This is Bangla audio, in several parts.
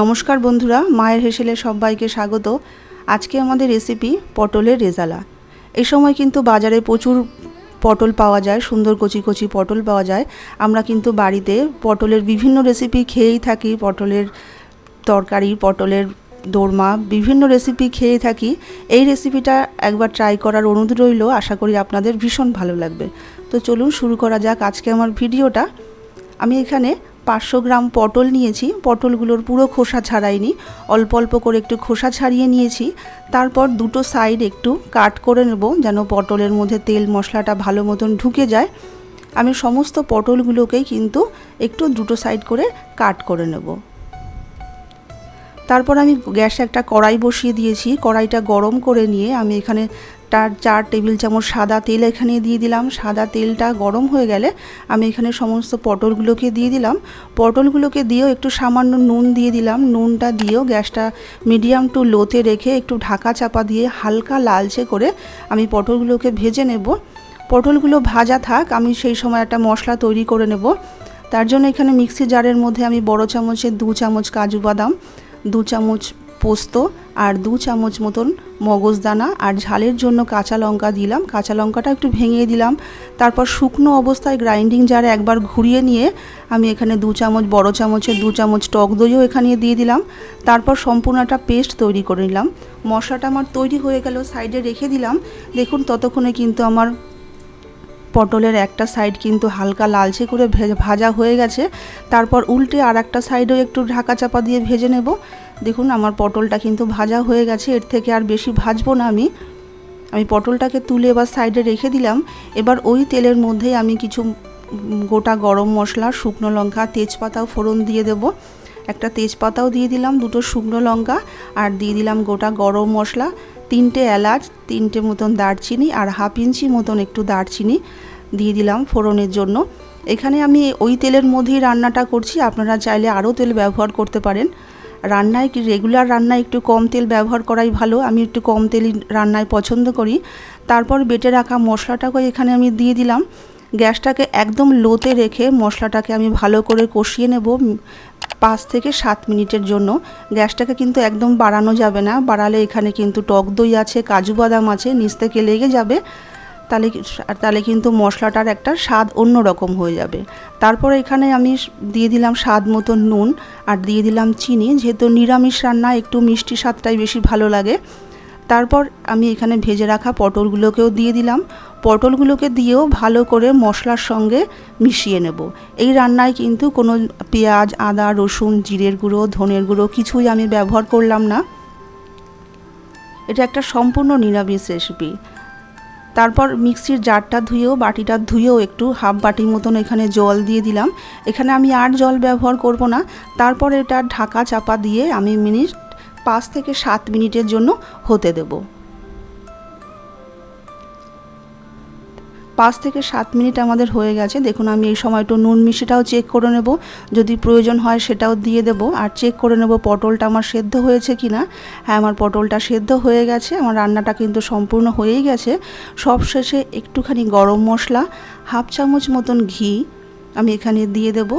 নমস্কার বন্ধুরা, মায়ের হেসেলে সবাইকে স্বাগত। আজকে আমাদের রেসিপি পটলের রেজালা। এই সময় কিন্তু বাজারে প্রচুর পটল পাওয়া যায়, সুন্দর কচি কচি পটল পাওয়া যায়। আমরা কিন্তু বাড়িতে পটলের বিভিন্ন রেসিপি খেয়েই থাকি, পটলের তরকারি, পটলের দোরমা, বিভিন্ন রেসিপি খেয়ে থাকি। এই রেসিপিটা একবার ট্রাই করার অনুরোধ রইল, আশা করি আপনাদের ভীষণ ভালো লাগবে। তো চলুন শুরু করা যাক আজকে আমার ভিডিওটা। আমি এখানে পাঁচশো গ্রাম পটল নিয়েছি। পটলগুলোর পুরো খোসা ছাড়াইনি। অল্প অল্প করে একটু খোসা ছাড়িয়ে নিয়েছি। তারপর দুটো সাইড একটু কাট করে নেব যেন পটলের মধ্যে তেল মশলাটা ভালো মতন ঢুকে যায়। আমি সমস্ত পটলগুলোকেই কিন্তু একটু দুটো সাইড করে কাট করে নেব। তারপর আমি গ্যাসে একটা কড়াই বসিয়ে দিয়েছি। কড়াইটা গরম করে নিয়ে আমি এখানে তার চার টেবিল চামচ সাদা তেল এখানে দিয়ে দিলাম। সাদা তেলটা গরম হয়ে গেলে আমি এখানে সমস্ত পটলগুলোকে দিয়ে দিলাম। পটলগুলোকে দিয়েও একটু সামান্য নুন দিয়ে দিলাম। নুনটা দিয়েও গ্যাসটা মিডিয়াম টু লোতে রেখে একটু ঢাকা চাপা দিয়ে হালকা লালচে করে আমি পটলগুলোকে ভেজে নেব। পটলগুলো ভাজা থাক, আমি সেই সময় একটা মশলা তৈরি করে নেব। তার জন্য এখানে মিক্সি জারের মধ্যে আমি বড় চামচের দু চামচ কাজু বাদাম, দু চামচ পোস্ত আর দু চামচ মতন মগজদানা আর ঝালের জন্য কাঁচা লঙ্কা দিলাম। কাঁচা লঙ্কাটা একটু ভেঙে দিলাম। তারপর শুকনো অবস্থায় গ্রাইন্ডিং জারে একবার ঘুরিয়ে নিয়ে আমি এখানে দু চামচ, বড় চামচের দু চামচ টক দইও এখানে দিয়ে দিলাম। তারপর সম্পূর্ণ একটা পেস্ট তৈরি করে নিলাম। মশলাটা আমার তৈরি হয়ে গেল, সাইডে রেখে দিলাম। দেখুন ততক্ষণে কিন্তু আমার পটলের একটা সাইড কিন্তু হালকা লালচে করে ভাজা হয়ে গেছে। তারপর উল্টে আর একটা সাইডও একটু ঢাকা চাপা দিয়ে ভেজে নেব। দেখুন, আমার পটলটা কিন্তু ভাজা হয়ে গেছে, এর থেকে আর বেশি ভাজবো না আমি। আমি পটলটাকে তুলে এবার সাইডে রেখে দিলাম। এবার ওই তেলের মধ্যেই আমি কিছু গোটা গরম মশলা, শুকনো লঙ্কা তেজপাতাও ফোড়ন দিয়ে দেব। একটা তেজপাতাও দিয়ে দিলাম, দুটো শুকনো লঙ্কা, আর দিয়ে দিলাম গোটা গরম মশলা, তিনটে এলাচ, তিনটে মতন দারচিনি, আর হাফ ইঞ্চি মতন একটু দারচিনি দিয়ে দিলাম ফোড়নের জন্য। এখানে আমি ওই তেলের মধ্যেই রান্নাটা করছি, আপনারা চাইলে আরও তেল ব্যবহার করতে পারেন। রান্নায় কি রেগুলার রান্নায় একটু কম তেল ব্যবহার করাই ভালো, আমি একটু কম তেলই রান্নায় পছন্দ করি। তারপর বেটে রাখা মশলাটাকে এখানে আমি দিয়ে দিলাম। গ্যাসটাকে একদম লোতে রেখে মশলাটাকে আমি ভালো করে কষিয়ে নেব পাঁচ থেকে সাত মিনিটের জন্য। গ্যাসটাকে কিন্তু একদম বাড়ানো যাবে না, বাড়ালে এখানে কিন্তু টক দই আছে, কাজু বাদাম আছে, নিচ থেকে লেগে যাবে। তাহলে তাহলে কিন্তু মশলাটার একটা স্বাদ অন্য রকম হয়ে যাবে। তারপর এখানে আমি দিয়ে দিলাম স্বাদ মতো নুন আর দিয়ে দিলাম চিনি। যেহেতু নিরামিষ রান্না, একটু মিষ্টি স্বাদটাই বেশি ভালো লাগে। তারপর আমি এখানে ভেজে রাখা পটলগুলোকেও দিয়ে দিলাম। পটলগুলোকে দিয়েও ভালো করে মশলার সঙ্গে মিশিয়ে নেব। এই রান্নায় কিন্তু কোনো পেঁয়াজ, আদা, রসুন, জিরের গুঁড়ো, ধনের গুঁড়ো কিছুই আমি ব্যবহার করলাম না। এটা একটা সম্পূর্ণ নিরামিষ রেসিপি তারপর মিক্সির জারটা ধুয়েও, বাটিটা ধুয়েও একটু হাফ বাটির মতন এখানে জল দিয়ে দিলাম। এখানে আমি আর জল ব্যবহার করব না। তারপর এটা ঢাকা চাপা দিয়ে আমি মিনিট পাঁচ থেকে সাত মিনিটের জন্য হতে দেবো। পাঁচ থেকে সাত মিনিট আমাদের হয়ে গেছে। দেখুন, আমি এই সময় একটু নুন মিশিটাও চেক করে নেব। যদি প্রয়োজন হয় সেটাও দিয়ে দেব। আর চেক করে নেব পটলটা আমার সেদ্ধ হয়েছে কি না হ্যাঁ আমার পটলটা সেদ্ধ হয়ে গেছে। আমার রান্নাটা কিন্তু সম্পূর্ণ হয়েই গেছে। সব শেষে একটুখানি গরম মশলা, হাফ চামচ মতন ঘি আমি এখানে দিয়ে দেব।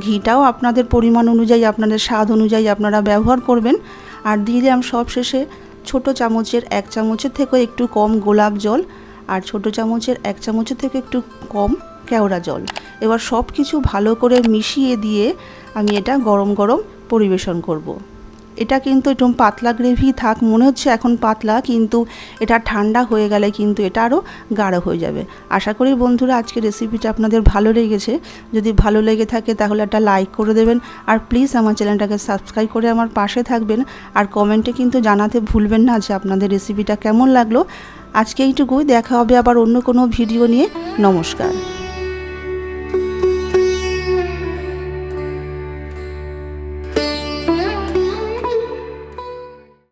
ঘিটাও আপনাদের পরিমাণ অনুযায়ী, আপনাদের স্বাদ অনুযায়ী আপনারা ব্যবহার করবেন। আর দিয়ে দিলাম সব শেষে ছোটো চামচের, এক চামচের থেকেও একটু কম গোলাপ জল। আর ছোট চামচের এক চামচের থেকে একটু কম কেওড়া জল এবার সব কিছু ভালো করে মিশিয়ে দিয়ে আমি এটা গরম গরম পরিবেশন করব। এটা কিন্তু একটু পাতলা গ্রেভি থাক, মনে হচ্ছে এখন পাতলা, কিন্তু এটা ঠান্ডা হয়ে গেলে কিন্তু এটা আরও গাঢ় হয়ে যাবে। আশা করি বন্ধুরা আজকে রেসিপিটা আপনাদের ভালো লেগেছে। যদি ভালো লেগে থাকে তাহলে একটা লাইক করে দেবেন, আর প্লিজ আমার চ্যানেলটাকে সাবস্ক্রাইব করে আমার পাশে থাকবেন, আর কমেন্টে কিন্তু জানাতে ভুলবেন না যে আপনাদের রেসিপিটা কেমন লাগল। আজকে এইটুকুই, দেখা হবে আবার অন্য কোনো ভিডিও নিয়ে। নমস্কার।